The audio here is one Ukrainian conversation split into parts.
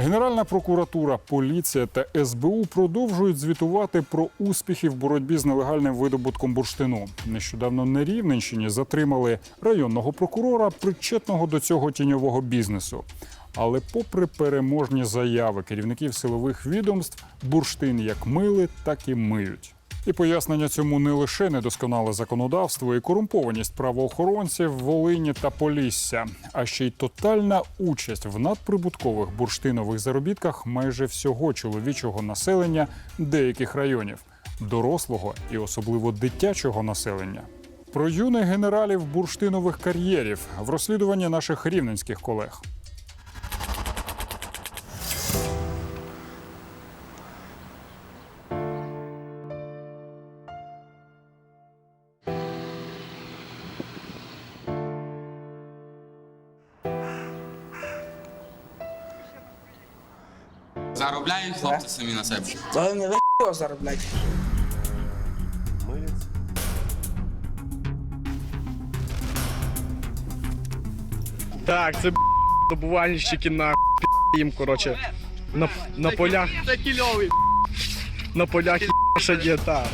Генеральна прокуратура, поліція та СБУ продовжують звітувати про успіхи в боротьбі з нелегальним видобутком бурштину. Нещодавно на Рівненщині затримали районного прокурора, причетного до цього тіньового бізнесу. Але, попри переможні заяви керівників силових відомств, бурштин як мили, так і миють. І пояснення цьому не лише недосконале законодавство і корумпованість правоохоронців Волині та Полісся, а ще й тотальна участь в надприбуткових бурштинових заробітках майже всього чоловічого населення деяких районів, дорослого і особливо дитячого населення. Про юних генералів бурштинових кар'єрів в розслідуванні наших рівненських колег. Заробляють хлопці самі на себе. Але не ви заробляють. Так, це б**, добувальщики на їм, коротше. На, на полях. На полях ще є, так.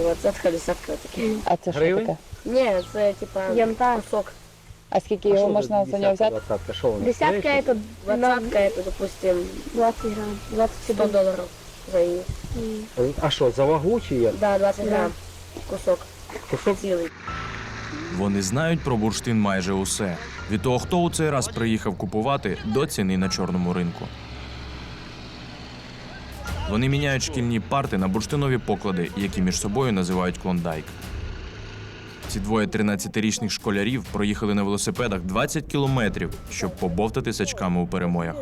Двадцятка, десятка такі. А це що таке? Ні, це типа Янтар. кусок. А скільки його можна за нього взяти? Десятка это на Двадцатка, это, допустим, 20 грамм, 20 100 долларов за її. А що, за вагу чи як? Да, 20 грам. Кусок. Кусок? Цілий. Вони знають про бурштин майже усе. Від того, хто у цей раз приїхав купувати, до ціни на чорному ринку. Вони міняють шкільні парти на бурштинові поклади, які між собою називають клондайк. Ці двоє 13-річних школярів проїхали на велосипедах 20 кілометрів, щоб побовтати сачками у перемоях.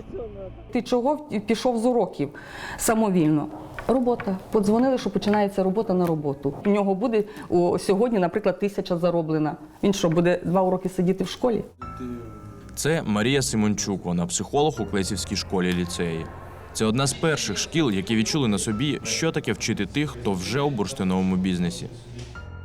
Ти чого пішов з уроків самовільно? Робота. Подзвонили, що починається робота на роботу. У нього буде о, сьогодні, наприклад, тисяча зароблена. Він що, буде два уроки сидіти в школі? Це Марія Симончук, вона психолог у Клесівській школі ліцеї. Це одна з перших шкіл, які відчули на собі, що таке вчити тих, хто вже у бурштиновому бізнесі.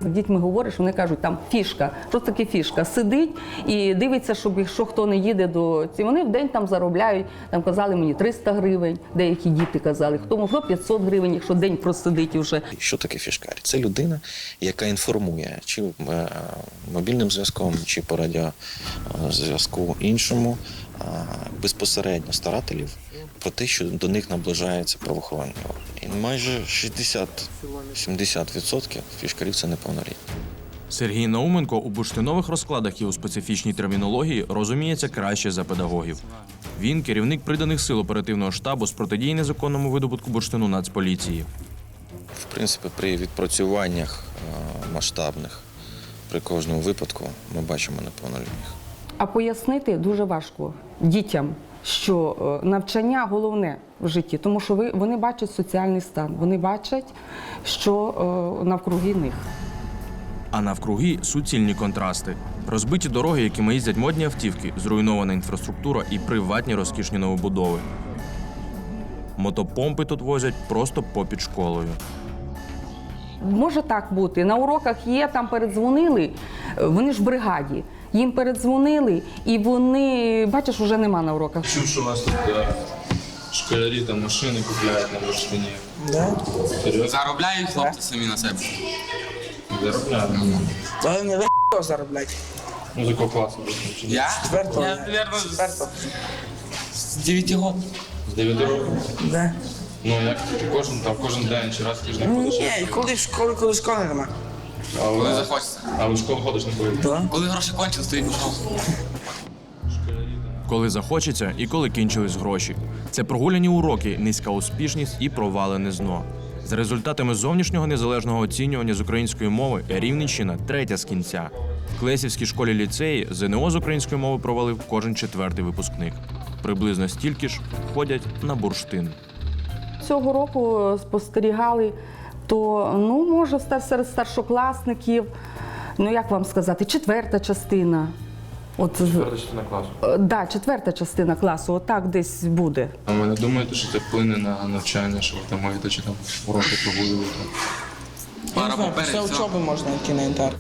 З дітьми говориш, вони кажуть, там фішка. Що таке фішка? Сидить і дивиться, щоб якщо хто не їде до ці. Вони в день там заробляють. Там казали мені 300 гривень, деякі діти казали, хто можливо 500 гривень, якщо день просидить уже. Що таке фішкар? Це людина, яка інформує чи е, мобільним зв'язком, чи по радіозв'язку іншому безпосередньо старателів про те, що до них наближаються правоохоронні органи. І майже 60-70% фішкарів це неповнолітні. Сергій Науменко у бурштинових розкладах і у специфічній термінології розуміється краще за педагогів. Він керівник приданих сил оперативного штабу з протидії незаконному видобутку бурштину Нацполіції. В принципі, при відпрацюваннях масштабних при кожному випадку ми бачимо неповнолітніх. А пояснити дуже важко дітям, що е, навчання головне в житті, тому що ви, вони бачать соціальний стан, вони бачать, що е, навкруги них. А навкруги суцільні контрасти: розбиті дороги, якими їздять модні автівки, зруйнована інфраструктура і приватні розкішні новобудови. Мотопомпи тут возять просто попід школою. Може так бути. На уроках є, там передзвонили, е, вони ж в бригаді. Їм передзвонили, і вони, бачиш, вже нема на уроках. Чув, що у вас тут е, школярі там машини купляють на бурштині. Да? Серйозно? Заробляють хлопці самі на себе. Заробляють. Але не ви заробляйте. Ну, з якого класу ви? Я? Четвертого. Я, наверное, з, Четвертого. з 9 років. З 9 років. Да. Ну, як кожен, там, кожен день чи раз в тиждень ходиш? Ні, і коли в школі, коли школи нема. Коли ви- захочеться. а ви в школу ходиш не ходиш? Да. Коли гроші кончились, то і пішов. Коли захочеться і коли кінчились гроші. Це прогуляні уроки, низька успішність і провалене зно. За результатами зовнішнього незалежного оцінювання з української мови Рівненщина третя з кінця. В Клесівській школі ліцеї ЗНО з української мови провалив кожен четвертий випускник. Приблизно стільки ж ходять на бурштин. Цього року спостерігали, то ну, може серед старшокласників, ну як вам сказати, четверта частина. От Четверта частина класу. Так, да, четверта частина класу, отак десь буде. А ви не думаєте, що це вплине на навчання, що ви там маєте чи там уроки прогулювати? Пара не знаю, після все. учоби можна йти на інтер.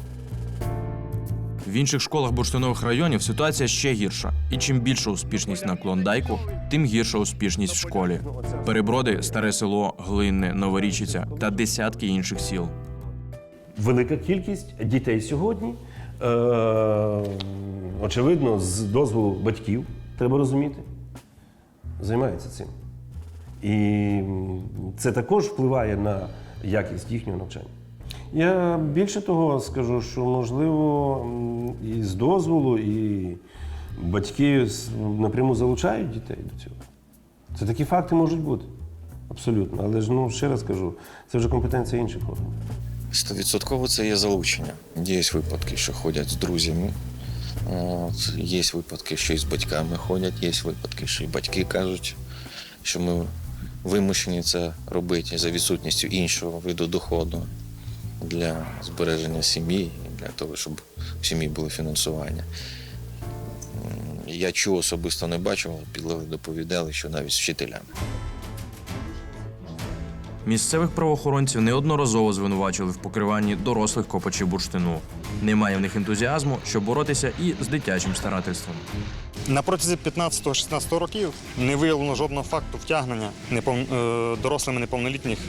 В інших школах бурштинових районів ситуація ще гірша. І чим більша успішність на клондайку, тим гірша успішність в школі. Переброди, старе село, глинне, новорічиця та десятки інших сіл. Велика кількість дітей сьогодні, е, очевидно, з дозволу батьків, треба розуміти, займаються цим. І це також впливає на якість їхнього навчання. Я більше того скажу, що можливо і з дозволу, і батьки напряму залучають дітей до цього. Це такі факти можуть бути. Абсолютно. Але ж ну ще раз кажу, це вже компетенція інших органів. Стовідсотково це є залучення. Є випадки, що ходять з друзями. От, є випадки, що і з батьками ходять, є випадки, що і батьки кажуть, що ми вимушені це робити за відсутністю іншого виду доходу для збереження сім'ї, для того, щоб в сім'ї було фінансування. Я чого особисто не бачив, але підлеглі доповідали, що навіть з вчителями. Місцевих правоохоронців неодноразово звинувачили в покриванні дорослих копачів бурштину. Немає в них ентузіазму, щоб боротися і з дитячим старательством. На протязі 15-16 років не виявлено жодного факту втягнення е, дорослими неповнолітніх.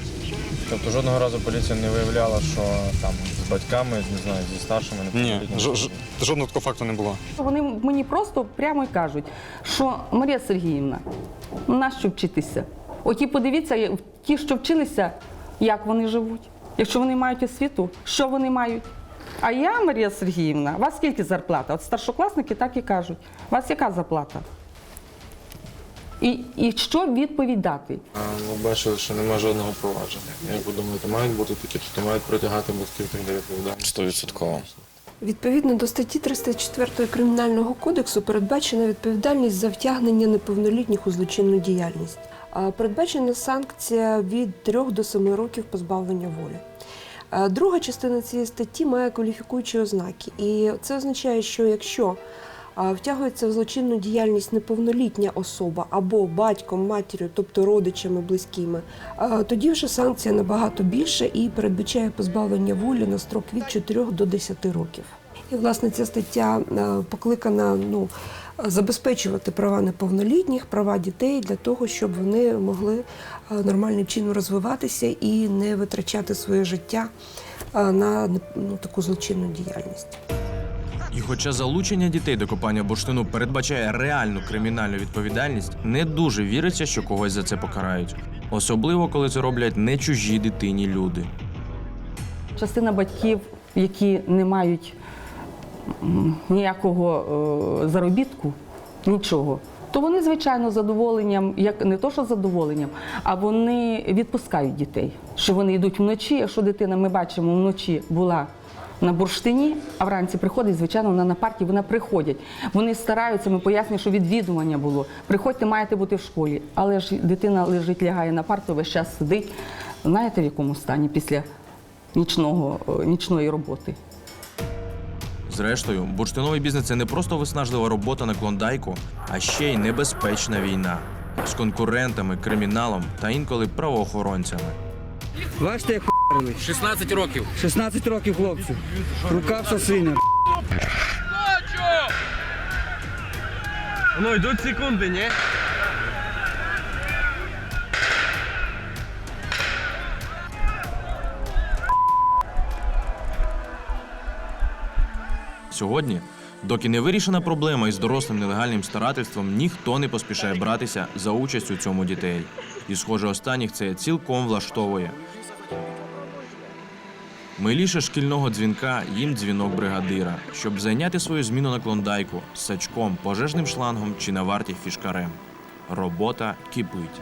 Тобто жодного разу поліція не виявляла, що там з батьками, не знаю, зі старшими Ні, ж- ж- жодного такого факту не було. Вони мені просто прямо й кажуть, що Марія Сергіївна, нащо вчитися? Оті подивіться, я- ті, що вчилися, як вони живуть. Якщо вони мають освіту, що вони мають? А я, Марія Сергіївна, у вас скільки зарплата? От старшокласники так і кажуть. У вас яка зарплата? І, і що відповідати? Ми бачили, що немає жодного провадження. Як ви думаєте, мають бути такі, то мають притягати батьків так до відповідальності? Стовідсотково. Відповідно до статті 304 Кримінального кодексу передбачена відповідальність за втягнення неповнолітніх у злочинну діяльність. Передбачена санкція від 3 до 7 років позбавлення волі. Друга частина цієї статті має кваліфікуючі ознаки. І це означає, що якщо втягується в злочинну діяльність неповнолітня особа або батьком, матір'ю, тобто родичами близькими, тоді вже санкція набагато більша і передбачає позбавлення волі на строк від 4 до 10 років. І власне ця стаття е, покликана ну, забезпечувати права неповнолітніх, права дітей для того, щоб вони могли е, нормальним чином розвиватися і не витрачати своє життя е, на ну, таку злочинну діяльність. І хоча залучення дітей до копання бурштину передбачає реальну кримінальну відповідальність, не дуже віриться, що когось за це покарають. Особливо, коли це роблять не чужі дитині люди. Частина батьків, які не мають ніякого е, заробітку, нічого, то вони, звичайно, задоволенням, як не то, що задоволенням, а вони відпускають дітей. Що вони йдуть вночі, якщо дитина, ми бачимо, вночі була. На бурштині, а вранці приходить, звичайно, вона на парті, вона приходять. Вони стараються, ми пояснюємо, що відвідування було. Приходьте, маєте бути в школі. Але ж дитина лежить, лягає на парту, весь час сидить. Знаєте, в якому стані після нічного, е, нічної роботи. Зрештою, бурштиновий бізнес це не просто виснажлива робота на клондайку, а ще й небезпечна війна з конкурентами, криміналом та інколи правоохоронцями. Бачите, як 16 років. 16 років хлопцю. Рука вся синя. Ну йдуть секунди, ні? Сьогодні, доки не вирішена проблема із дорослим нелегальним старательством, ніхто не поспішає братися за участь у цьому дітей. І, схоже, останніх це цілком влаштовує. Миліше шкільного дзвінка їм дзвінок бригадира, щоб зайняти свою зміну на клондайку сачком, пожежним шлангом чи на варті фішкарем. Робота кипить.